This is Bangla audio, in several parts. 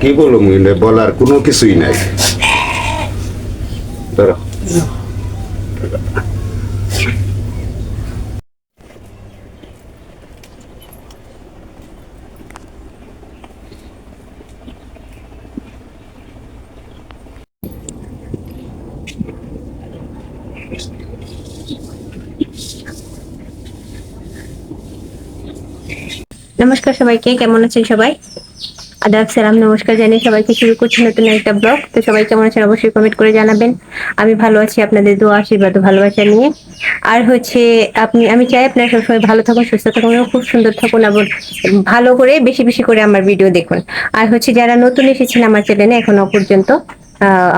কি বলব মুইনে বলার কোনো কিছুই নাই। নমস্কার সবাইকে কেমন আছেন সবাই? আদাব, সালাম, নমস্কার জানিয়ে সবাইকে শুরু করছি নতুন একটা ব্লগ। তো সবাই কেমন আছেন অবশ্যই কমেন্ট করে জানাবেন। আমি ভালো আছি, আপনাদের দোয়া, আশীর্বাদ ভালোবাসা নিয়ে। আর হচ্ছে, আপনি, আমি চাই আপনারা সবসময় ভালো থাকুন, সুস্থ থাকুন এবং খুব সুন্দর থাকুন এবং ভালো করে, বেশি বেশি করে আমার ভিডিও দেখুন। আর হচ্ছে, যারা নতুন এসেছেন আমার চ্যানেলে, এখনও পর্যন্ত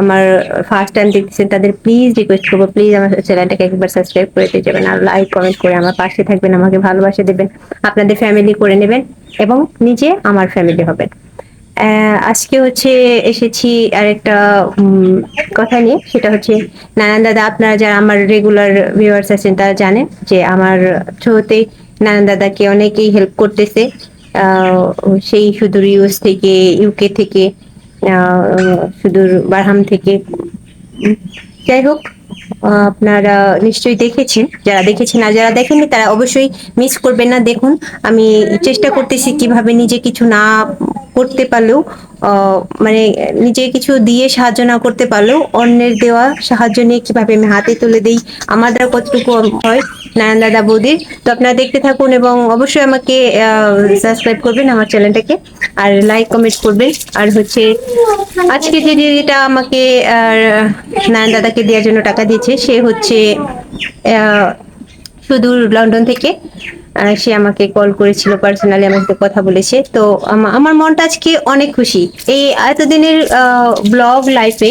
আমার ফার্স্ট টাইম দেখতেছেন, তাদের প্লিজ রিকোয়েস্ট করব। প্লিজ আমার চ্যানেলটাকে একবার সাবস্ক্রাইব করে দিয়ে যাবেন, আর লাইক কমেন্ট করে আমার পাশে থাকবেন, আমাকে ভালোবাসা দেবেন। আপনাদের ফ্যামিলি করে নেবেন। এবং নিজে আমার ফ্যামিলি আহ, আজকে হচ্ছে এসেছি আরেকটা উম, কথা নিয়ে সেটা হচ্ছে নানান দাদা আপনারা যারা আমার রেগুলার ভিউয়ার্স আছেন তারা জানেন যে আমার থ্রুতে নানান দাদাকে অনেকেই হেল্প করতেছে। সেই সুদূর ইউএস থেকে ইউকে থেকে সুদূর বারহাম থেকে। যাই হোক আপনারা নিশ্চয়ই দেখেছেন। যারা দেখেছেন, আর যারা দেখেননি, তারা অবশ্যই মিস করবেন না। দেখুন, আমি চেষ্টা করতেছি কীভাবে নিজে কিছু না করতে পারলেও মানে নিজে কিছু দিয়ে সাহায্য না করতে পারলেও, অন্যের দেওয়া সাহায্য নিয়ে কীভাবে আমি হাতে তুলে দিই, আমার দ্বারা কতটুকু হয় নারায়ণ দাদা তো আপনারা দেখতে থাকুন এবং অবশ্যই আমাকে সাবস্ক্রাইব করবেন আমার চ্যানেলটাকে আর লাইক কমেন্ট করবেন। আর হচ্ছে আজকে যে দিদিটা আমাকে নারায়ণ দাদাকে দেওয়ার জন্য টাকা দিয়েছে, সে হচ্ছে সুদূর লন্ডন থেকে সে আমাকে কল করেছিল পার্সোনালি আমার সাথে কথা বলেছে। তো আমার মনটা আজকে অনেক খুশি। এই এতদিনের ব্লগ লাইফে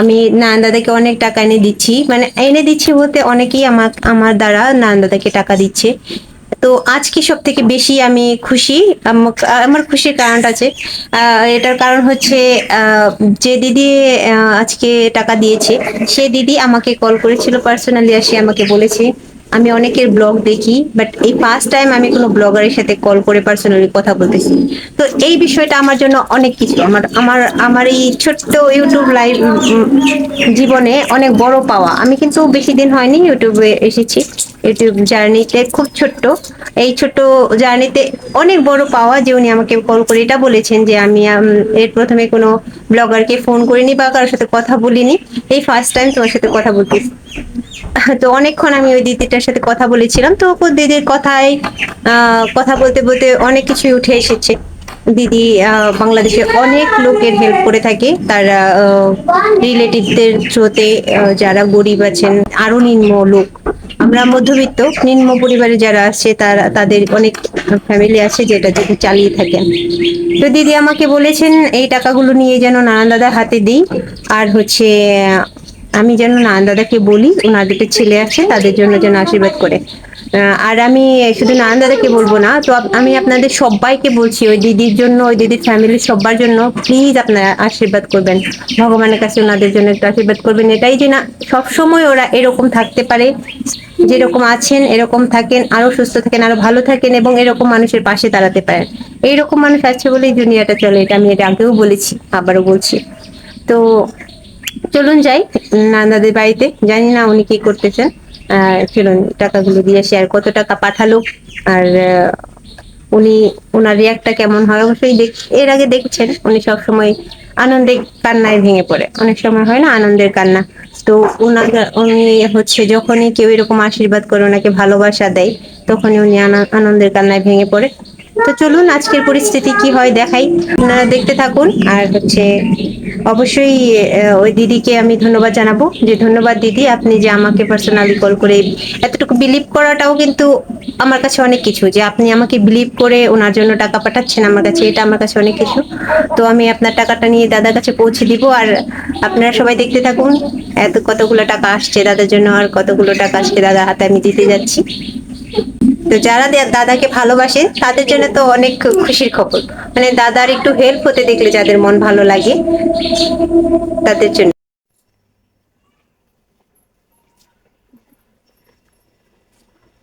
আমি নানদাদাকে অনেক টাকা এনে দিচ্ছি। মানে এনে দিচ্ছি বলতে অনেকেই আমার আমার দ্বারা নানদাদাকে টাকা দিচ্ছে। তো আজকে সব থেকে বেশি আমি খুশি। আমার খুশির কারণটা আছে। এটার কারণ হচ্ছে যে দিদি আজকে টাকা দিয়েছে, সে দিদি আমাকে কল করেছিল পার্সোনালি আসে আমাকে বলেছে। আমি অনেকের ব্লগ দেখি বাট এই ফার্স্ট টাইম আমি কোনো ব্লগারের সাথে কল করে পার্সোনালি কথা বলতেছি। তো এই বিষয়টা আমার জন্য অনেক কিছু। আমার আমার আমার এই ছোট্ট ইউটিউব লাইভ জীবনে অনেক বড় পাওয়া। আমি কিন্তু বেশি দিন হয়নি ইউটিউবে এসেছি। ইউটিউব জার্নিতে খুব ছোট্ট। এই ছোট্ট জার্নিতে অনেক বড় পাওয়া যে উনি আমাকে কল করে এটা বলেছেন যে আমি এর প্রথমে কোনো ব্লগারকে ফোন করিনি বা কারোর সাথে কথা বলিনি। এই ফার্স্ট টাইম তোমার সাথে কথা বলতেছি। তো অনেকক্ষণ আমি ওই দিদিটার সাথে কথা বলেছিলাম, তো দিদির কথায় কথা বলতে বলতে অনেক কিছুই উঠে এসেছে। দিদি বাংলাদেশে অনেক লোকের হেল্প করে থাকে, তারা রিলেটিভদের থ্রুতে যারা গরিব আছেন, আরও নিম্ন লোক। আমরা মধ্যবিত্ত, নিম্ন পরিবারে যারা আছে, তারা, তাদের অনেক ফ্যামিলি আছে যেটা যেটা চালিয়ে থাকেন। তো দিদি আমাকে বলেছেন, এই টাকাগুলো নিয়ে যেন নানান দাদার হাতে দিই। আর হচ্ছে আমি যেন নানান দাদাকে বলি ওনার দুটো ছেলে আছে, তাদের জন্য যেন আশীর্বাদ করে। আর আমি শুধু নানান দাদাকে বলব না, তো আমি আপনাদের সবাইকে বলছি, ওই দিদির জন্য, ওই দিদির ফ্যামিলির সবার জন্য প্লিজ আপনারা আশীর্বাদ করবেন। ভগবানের কাছে ওনাদের জন্য একটু আশীর্বাদ করবেন। এটাই যে না, সবসময় ওরা এরকম থাকতে পারে, যেরকম আছেন, এরকম থাকেন, আরও সুস্থ থাকেন, আরও ভালো থাকেন এবং এরকম মানুষের পাশে দাঁড়াতে পারেন। এইরকম মানুষ আছে বলেই দুনিয়াটা চলে, এটা আমি এটা আগেও বলেছি, আবারও বলছি। তো চলুন যাই নান্দাদের বাড়িতে। জানি না উনি কি করতেছেন। চলুন, টাকাগুলো দিয়ে আসি আর কত টাকা পাঠালো। আর উনি ওনার রিয়াক্টটা কেমন হয়? অবশ্যই এর আগে দেখছেন, উনি সবসময় আনন্দে কান্নায় ভেঙে পড়ে। অনেক সময় হয় না আনন্দের কান্না? তো ওনাকে উনি হচ্ছে যখনই কেউ এরকম আশীর্বাদ করে ওনাকে ভালোবাসা দেয়, তখনই উনি আনা- আনন্দের কান্নায় ভেঙে পড়ে। তো চলুন, আজকের পরিস্থিতি কি হয় দেখাই। আপনারা দেখতে থাকুন, আর হচ্ছে অবশ্যই ওই দিদিকে আমি ধন্যবাদ জানাব যে ধন্যবাদ দিদি, আপনি যে আমাকে পার্সোনালি কল করে এতটুকু বিলিভ করাটাও কিন্তু আমার কাছে অনেক কিছু, যে আপনি আমাকে বিলিভ করে ওনার জন্য টাকা পাঠাচ্ছেন আমার কাছে, এটা আমার কাছে অনেক কিছু। তো আমি আপনার টাকাটা নিয়ে দাদার কাছে পৌঁছে দিব, আর আপনারা সবাই দেখতে থাকুন, এত কতগুলো টাকা আসছে দাদার জন্য, আর কতগুলো টাকা আসছে দাদা হাতে আমি দিতে যাচ্ছি। তো যারা দাদাকে ভালোবাসে, তাদের জন্য তো অনেক খুশির খবর। মানে দাদার একটু হেল্প হতে দেখলে যাদের মন ভালো লাগে, তাদের জন্য।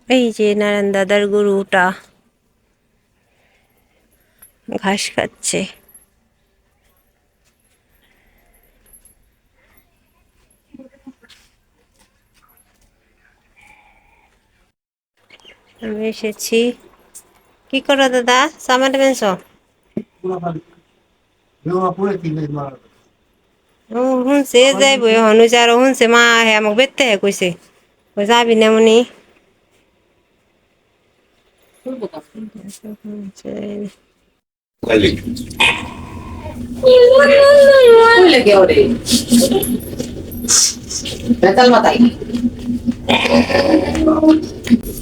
এই যে নারায়ণ দাদার গরুটা ঘাস খাচ্ছে। আমি এসেছি। কি করো দাদা? সামার বেঞ্চ শুনছে যাইব হনু যার শুনছে মা হে আমাক বেতে হে কইছে। কই যাবি না মনি? lagi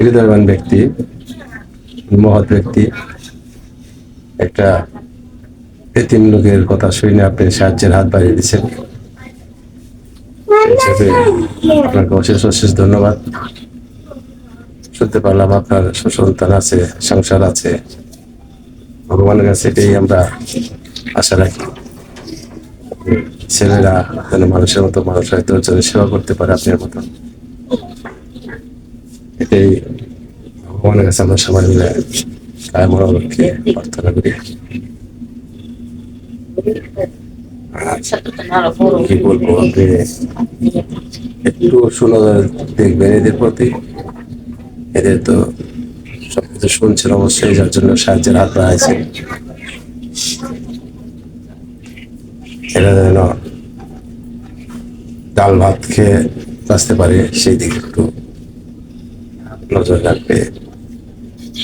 হৃদয়বান ব্যক্তি, মহৎ ব্যক্তি। একটা এতিম লোকের কথা শুনে আপনি সাহায্যের হাত বাড়িয়ে দিচ্ছেন। আপনাকে অশেষ অশেষ ধন্যবাদ। শুনতে পারলাম আপনার সন্তান আছে, সংসার আছে। ভগবানের কাছে এটাই আমরা আশা রাখি। ছেলেরা যেন মানুষের মতো মানুষ হয়তো সেবা করতে পারে আপনার মতো। আমরা সবাই মিলে লক্ষ্যে প্রার্থনা করি। কি বলব একটু দেখবেন এদের প্রতি। এদের তো সবকিছু শুনছেন অবশ্যই, যার জন্য সাহায্যের হাত বাড়াইছে। এরা যেন ডাল ভাত খেয়ে বাঁচতে পারে, সেই দিকে একটু নজর রাখবে।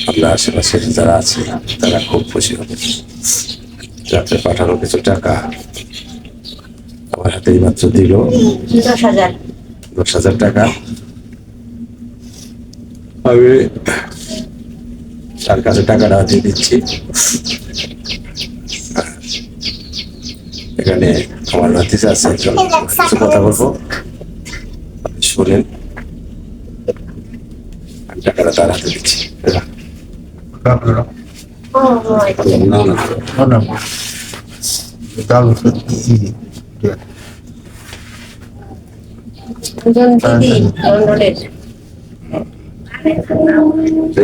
আপনার আশেপাশে যারা আছে তারা খুব খুশি হবে। রাতে পাঠানো কিছু টাকা আমার হাতে মাত্র দিল। দশ হাজার। টাকা। আমি তার কাছে টাকাটা দিয়ে দিচ্ছি। এখানে আমার ভাতিজা আছে একজন কথা বলব। শুনেন।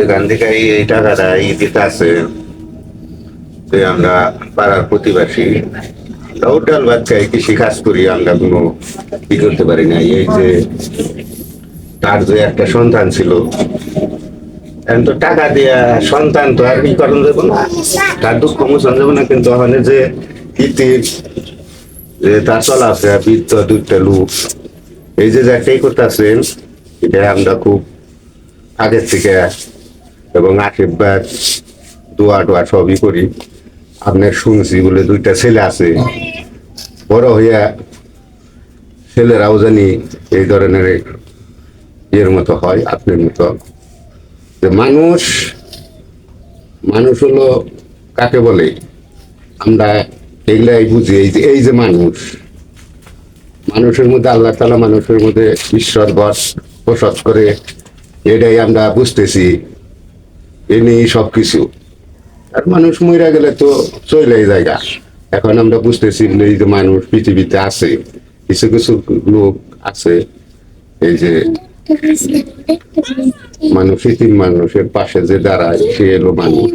টাকাটা এই টাকাটা এই দিতে আছে আমরা পাড়ার ভাত কৃষি কাজ করি আমরা কোনো কি করতে পারি এই যে, তার যে একটা সন্তান ছিল তো টাকা দিয়া সন্তান তো আর কি করেন যাব না। তার দুঃখ মোচন যাব না, কিন্তু ওখানে যে ইতির যে তার চলাফেরা বৃত্ত দুইটা লোক। এই যে যাটাই করতেছেন, এটা আমরা খুব আগের থেকে এবং আশীর্বাদ, দোয়া টোয়া সবই করি। আপনার শুনছি বলে দুইটা ছেলে আছে। বড় হইয়া ছেলেরাও জানি এই ধরনের ইয়ের মতো হয়, আপনার মতো যে মানুষ মানুষ হলো কাকে বলে? আমরা এইগুলাই বুঝি, এই যে এই যে মানুষ। মানুষের মধ্যে আল্লাহ তালা মানুষের মধ্যে ঈশ্বর বস প্রসাদ করে, এটাই আমরা বুঝতেছি। এ নিয়েই সব কিছু আর মানুষ মরে গেলে তো চলে জায়গা। এখন আমরা বুঝতেছি এই যে মানুষ পৃথিবীতে আছে, কিছু কিছু লোক আছে, এই যে মানুষ মানুষের পাশে যে দাঁড়ায়, সে এলো মানুষ।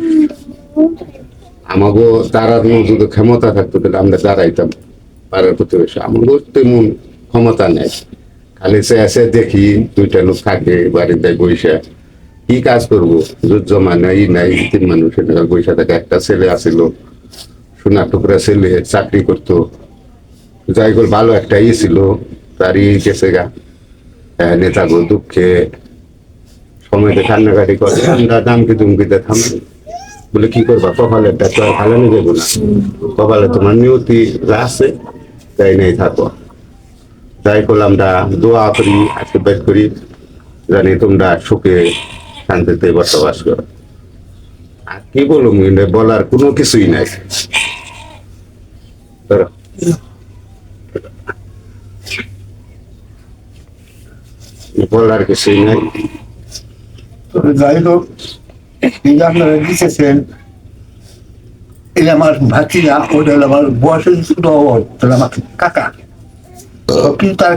আমাগো দাঁড়ানো যদি ক্ষমতা থাকতো, তাহলে আমরা দাঁড়াইতাম পাড়ার প্রতিবেশী। আমাগো তেমন ক্ষমতা নেই। খালি সে এসে দেখি দুইটা লোক থাকে বাড়িতে বৈশা কি কাজ করব? জোর জমা নাই নাই, তিন মানুষের টাকা বৈশা থাকে। একটা ছেলে আসিল, সোনা টুকরা ছেলে, চাকরি করতো। যাই হোক, ভালো একটা ই ছিল, তারই গেছে গা। নেতাগো দুঃখে সময়তে কান্নাকাটি করে, আমরা দামকে দুমকিতে থামি বলে, কি করবা? কপালেরটা তো ভালো নিয়ে যাব না। কপালে তোমার নিয়তি আছে, তাই নেই থাকো। তাই করলে আমরা দোয়া করি, আশীর্বাদ করি, জানি তোমরা সুখে শান্তিতে বসবাস করো। আর কি বলব মুইনে বলার কোনো কিছুই নাই। ধরো। বলার কিছুই নাই যাই হোক এই যে আপনারা দিতেছেন এটা আমার ভাতিরা ওটা হলো আমার বয়সের ছোট তাহলে আমার কাকা কিন্তু তার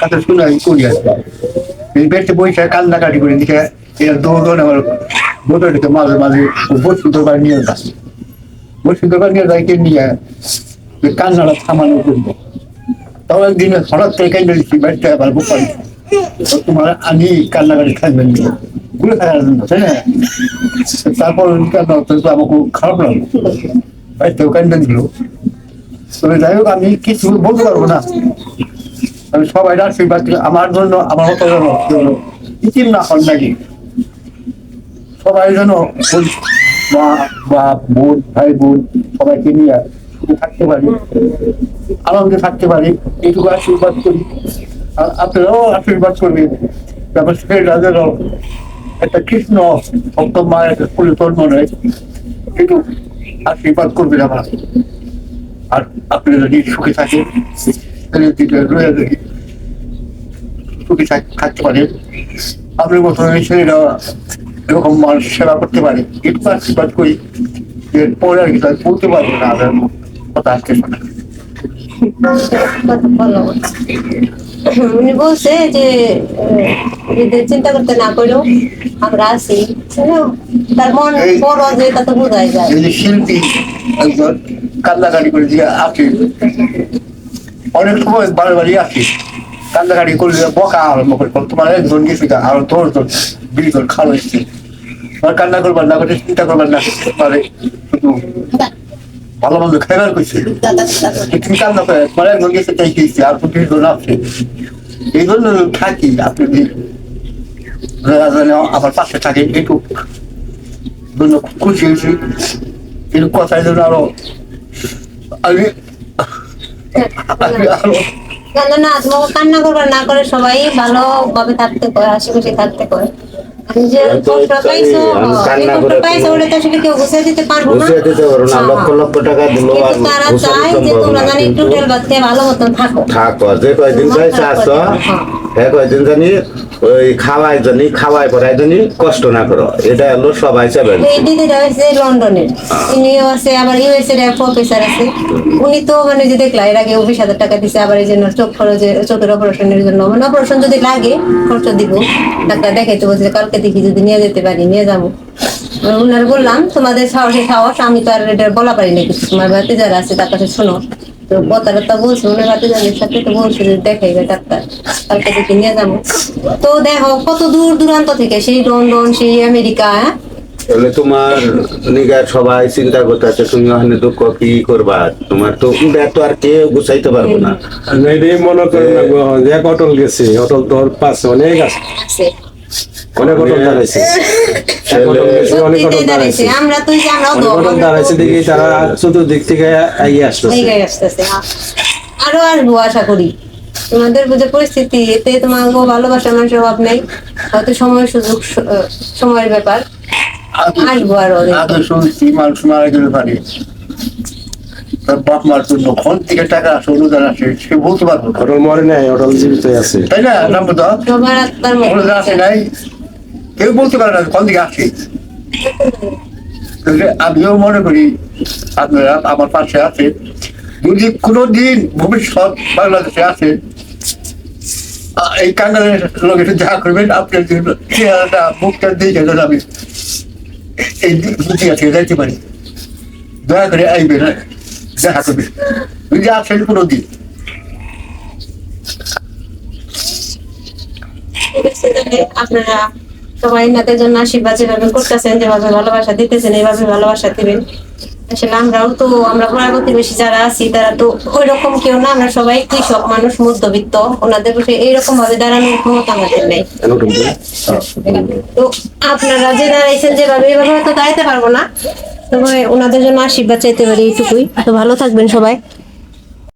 কাছে শুনে করি এই বেড়তে বইসা কান্নাকাটি করে দিকে এটা দৌড় আমার বোতলটাকে মাঝে মাঝে বসু দোকান নিয়ে যাস বসু দোকান নিয়ে যাইকে নিয়ে কান্নাটা থামানো করব তখন একদিন হঠাৎ দিচ্ছি বাড়িতে আবার বোকাল তোমার আমি কান্নাকাটি থাকবেন জন্য তাই না? তারপর কান্না আমাকে খারাপ লাগল। কান্না দিল। তবে যাই হোক, আমি কিছু বলতে পারব না। আমি সবাই আমার জন্য, আমার মতো না হন নাকি? সবাই যেন মা, বাপ, বোন, ভাই, বোন, সবাইকে নিয়ে থাকতে পারি, আনন্দে থাকতে পারি, এইটুকু আশীর্বাদ করি। আপনারাও আশীর্বাদ করবেন ছেলেরা যেন একটা কৃষ্ণ ভক্ত মায়ের ফুলে জন্ম নেয় একটু আশীর্বাদ করবেন আমার আর আপনি যদি সুখে থাকেন থাক- থাকতে পারেন। আপনার মতো ছেলেরা এরকম মানুষ সেবা করতে পারে। একটু আশীর্বাদ করি, এরপরে আর কি বলতে পারব না। আমার কথা আসতে শোনা উনি বলছে যে চিন্তা করতে না করেও আমরা আছি তার মন বড় যে তা তো বোঝাই যায় শিল্পী একজন কান্দাকাটি করে দিয়ে আসে অনেক সময় বারে বাড়ি আসে কান্দাকাটি করে দিয়ে বকা আরম্ভ করে তোমার একজন গা, আর তোর তোর বিড়ি তোর খাওয়া এসছে কান্না করবার না করে চিন্তা করবার না পারে ভালো মন্দ খাইবার করছে কান্না করে তাই গেছে আর তো জন আসছে এই জন্য থাকি, আপনি যেন আমার পাশে থাকে একটু জন্য খুশি হয়েছি। কথাই জন্য আরও আমি না তোমাকে কান্না করবার না করে সবাই ভালোভাবে থাকতে কয় আশেপাশে থাকতে কয় কষ্ট না। থাকো। যে কয়দিন চাইছে আসো হ্যাঁ। কয়দিন জানি ওই খাওয়াই জানি খাওয়াই পড়াই জানি কষ্ট করো এটা হলো সবাই চাবেন লন্ডনের আছে আবার ইউএসএ এর প্রফেসর আছে। উনি তো মানে যে দেখলা এর আগে বিশ হাজার টাকা দিছে আবার এই জন্য চোখ খরচে চোখের অপারেশনের জন্য মানে অপারেশন যদি লাগে খরচ দিব। ডাক্তার দেখাইতে বলছে কালকে দেখি যদি নিয়ে যেতে পারি নিয়ে যাব। উনার বললাম তোমাদের সাহসে সাহস আমি তো আর এটা বলা পারি না কিছু। তোমার বাড়িতে যারা আছে তার কাছে শোনো। তো বলছে যাদের সাথে তো বলছে যে দেখাইবে ডাক্তার কালকে দেখি নিয়ে যাব। তো দেখো কত দূর দূরান্ত থেকে সেই লন্ডন সেই আমেরিকা হ্যাঁ? তাহলে তোমার নিগার সবাই চিন্তা করতেছে তুমি ওখানে দুঃখ কি করবা? তোমার তো তো আর কেউ গুছাইতে পারব না। মনে করেন না গো, এক অটল গেছে অটল তোর পাশে অনেক আছে। আছে। অনেক অটল দাঁড়াইছে। এক অটল গেছে অনেক অটল দাঁড়াইছে। দাঁড়াইছে আমরা তো এই যে আমরাও অনেক অটল দাঁড়াইছে দেখি তারা চতুর্দিক থেকে এগিয়ে আসতেছে। এগিয়ে আসতেছে। হ্যাঁ। আরও আসব আশা করি। তোমাদের যে পরিস্থিতি এতে তোমার ভালোবাসার মানুষের অভাব নেই। হয়তো সময় সুযোগ সময়ের ব্যাপার। আসব আরও। শুনছি মানুষ মারা গেলে পারে। তার বাপ মার জন্য কোন থেকে টাকা আসে অনুদান আসে সে বলতে পারব অটল মরে নাই অটল জীবিত আছে। তাই না নাম তো সবার আত্মার মধ্যে অনুদান আসে নাই কেউ বলতে পারে না কোন দিকে আসে। আমিও মনে করি আপনারা আমার পাশে আছে যদি কোনোদিন ভবিষ্যৎ বাংলাদেশে আছে এই কাঙ্গালের লোক একটু দেখা করবেন আপনার জন্য চেহারাটা মুখটা দেখে যেন আমি এই দুটিয়া থেকে যাইতে পারি। দয়া করে আইবেন দেখা করবেন যদি আসেন কোনোদিন ঠিক আপনারা সবাই ইনাদের জন্য আশীর্বাদ যেভাবে করতেছেন যেভাবে ভালোবাসা দিতেছেন এইভাবে ভালোবাসা দিবেন আসলে আমরাও তো আমরা প্রতিবেশী যারা আছি তারা তো ওই রকম কেউ না আমরা সবাই কৃষক মানুষ মধ্যবিত্ত ওনাদের বসে এইরকম ভাবে দাঁড়ানোর ক্ষমতা আমাদের নেই তো আপনারা যে দাঁড়াইছেন যেভাবে এইভাবে হয়তো দাঁড়াইতে পারব না। তবে ওনাদের জন্য আশীর্বাদ চাইতে পারি এইটুকুই। তো ভালো থাকবেন সবাই।